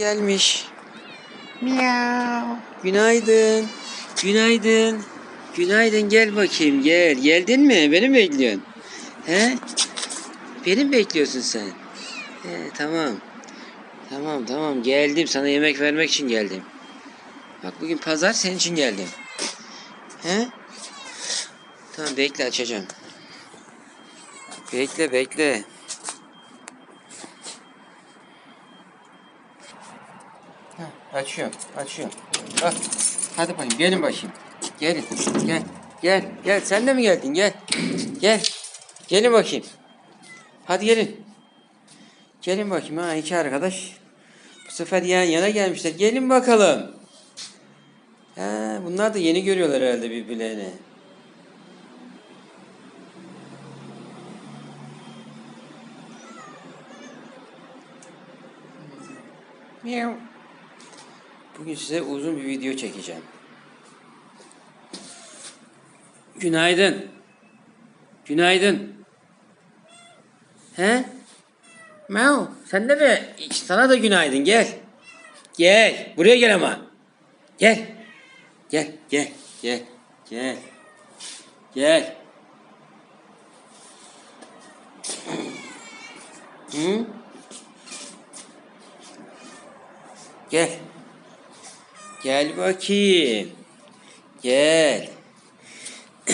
gelmiş. Miau. Günaydın. Günaydın. Günaydın gel bakayım gel. Geldin mi? Beni mi bekliyorsun? He? Beni mi bekliyorsun sen? He, tamam. Tamam tamam geldim sana yemek vermek için geldim. Bak bugün pazar senin için geldim. He? Tamam bekle açacağım. Bekle bekle. Heh, açıyorum, açıyorum. Hadi bakayım, gelin bakayım. Gelin, gel, gel, gel. Sen de mi geldin? Gel, gel. Gelin bakayım. Hadi gelin. Gelin bakayım ha iki arkadaş. Bu sefer yan yana gelmişler. Gelin bakalım. Ha, bunlar da yeni görüyorlar herhalde birbirlerini. Miau. Bugün size uzun bir video çekeceğim. Günaydın. Günaydın. He? Miau. Sen de mi? Sana da günaydın. Gel. Gel. Buraya gel ama. Gel. Gel. Gel. Gel. Gel. Gel. Hı? Gel. Gel bakayım. Gel.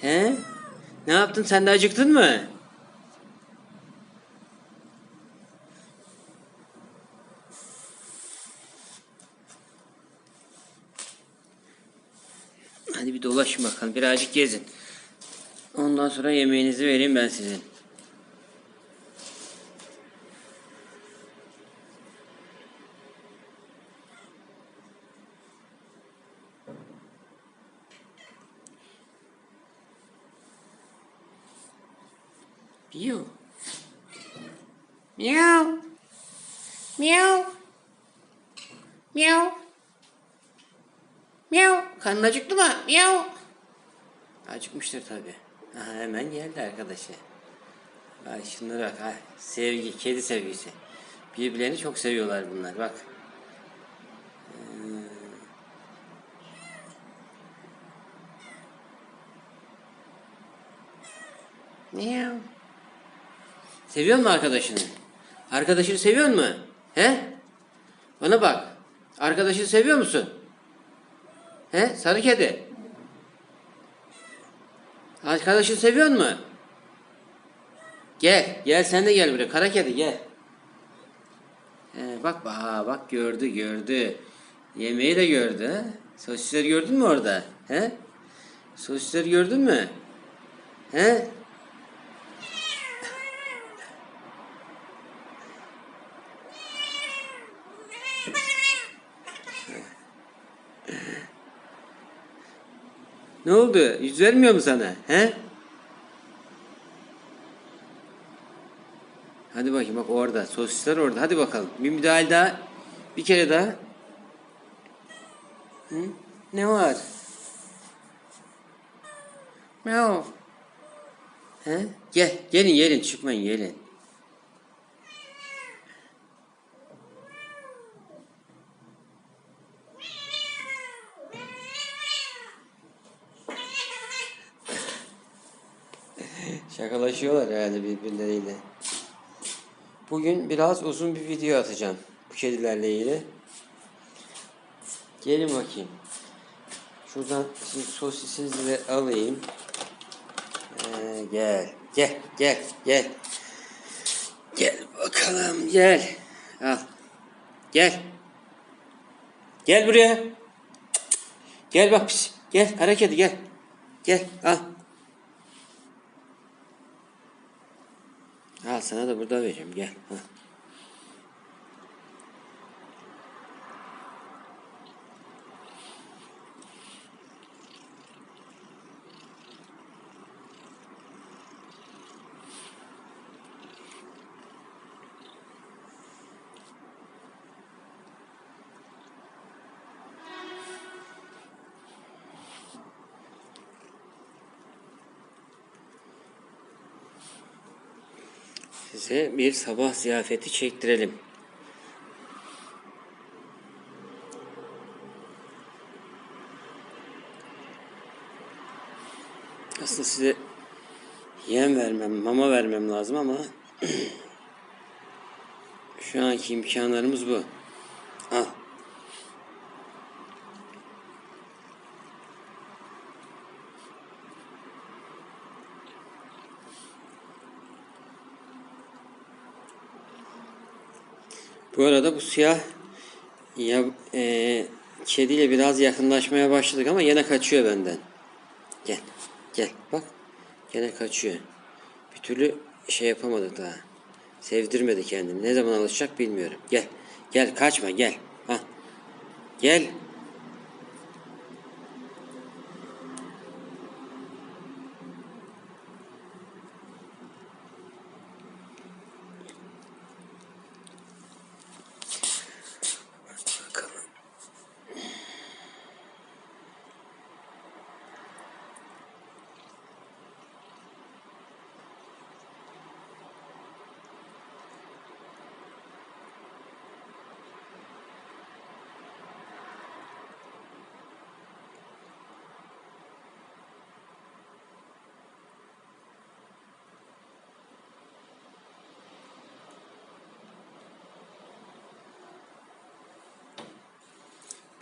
He? Ne yaptın? Sen de acıktın mı? Hadi bir dolaşın bakalım. Birazcık gezin. Ondan sonra yemeğinizi vereyim ben sizin. Miau. Miau. Miau. Miau. Miau. Karnın acıktı mı? Miau. Acıkmıştır tabi. Aha, hemen geldi arkadaşı. Ay şunlara bak. Ay, sevgi, kedi sevgisi. Birbirlerini çok seviyorlar bunlar bak. Miau. Seviyor musun arkadaşını? Arkadaşını seviyor mu? He? Bana bak. Arkadaşını seviyor musun? He? Sarı kedi. Arkadaşını seviyor mu? Gel. Gel sen de gel buraya. Kara kedi gel. He, bak bak bak gördü gördü. Yemeği de gördü. He? Sosisleri gördün mü orada? He? Sosisleri gördün mü? He? Ne oldu? Yüz vermiyor mu sana? He? Hadi bakayım bak orada. Sosisler orada. Hadi bakalım. Bir müdahale daha. Bir kere daha. Hı? Ne var? Miau. He? Gel. Gelin gelin. Çıkmayın gelin. Şakalaşıyorlar herhalde birbirleriyle. Bugün biraz uzun bir video atacağım bu kedilerle ilgili. Gelin bakayım. Şuradan şimdi de alayım. Ee, gel, gel, gel, gel. Gel bakalım, gel. Al. Gel. Gel buraya. Gel bak pis. Gel, hareket gel. Gel, al. Al sana da burada vereceğim gel. Ha. size bir sabah ziyafeti çektirelim. Aslında size yem vermem, mama vermem lazım ama şu anki imkanlarımız bu. Al. Bu arada bu siyah ya e, kediyle biraz yakınlaşmaya başladık ama yine kaçıyor benden. Gel. Gel. Bak. Gene kaçıyor. Bir türlü şey yapamadık daha. Sevdirmedi kendini. Ne zaman alışacak bilmiyorum. Gel. Gel kaçma gel. Ha. Gel.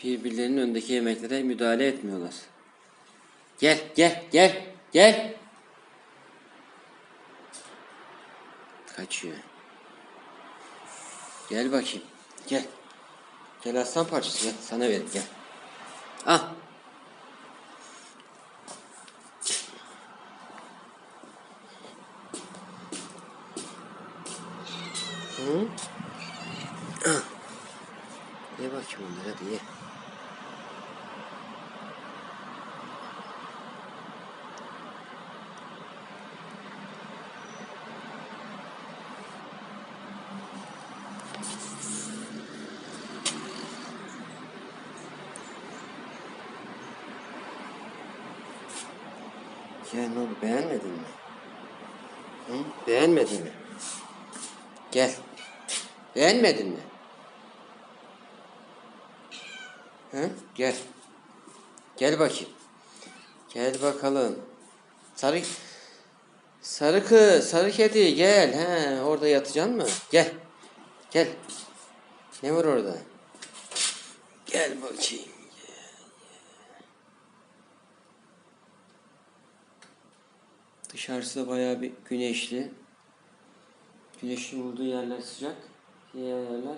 Birbirlerinin öndeki yemeklere müdahale etmiyorlar. Gel, gel, gel, gel. Kaçıyor. Gel bakayım. Gel. Gel aslan parçası gel. Sana vereyim gel. Al. Hı? Al. Ye bakayım onları hadi. Ya ne oldu beğenmedin mi? Hı? Beğenmedin mi? Gel. Beğenmedin mi? Hı? Gel. Gel bakayım. Gel bakalım. Sarı Sarı kız, sarı kedi gel. He, orada yatacaksın mı? Gel. Gel. Ne var orada? Gel bakayım. Dışarısı da bayağı bir güneşli. Güneşin vurduğu yerler sıcak. Diğer yerler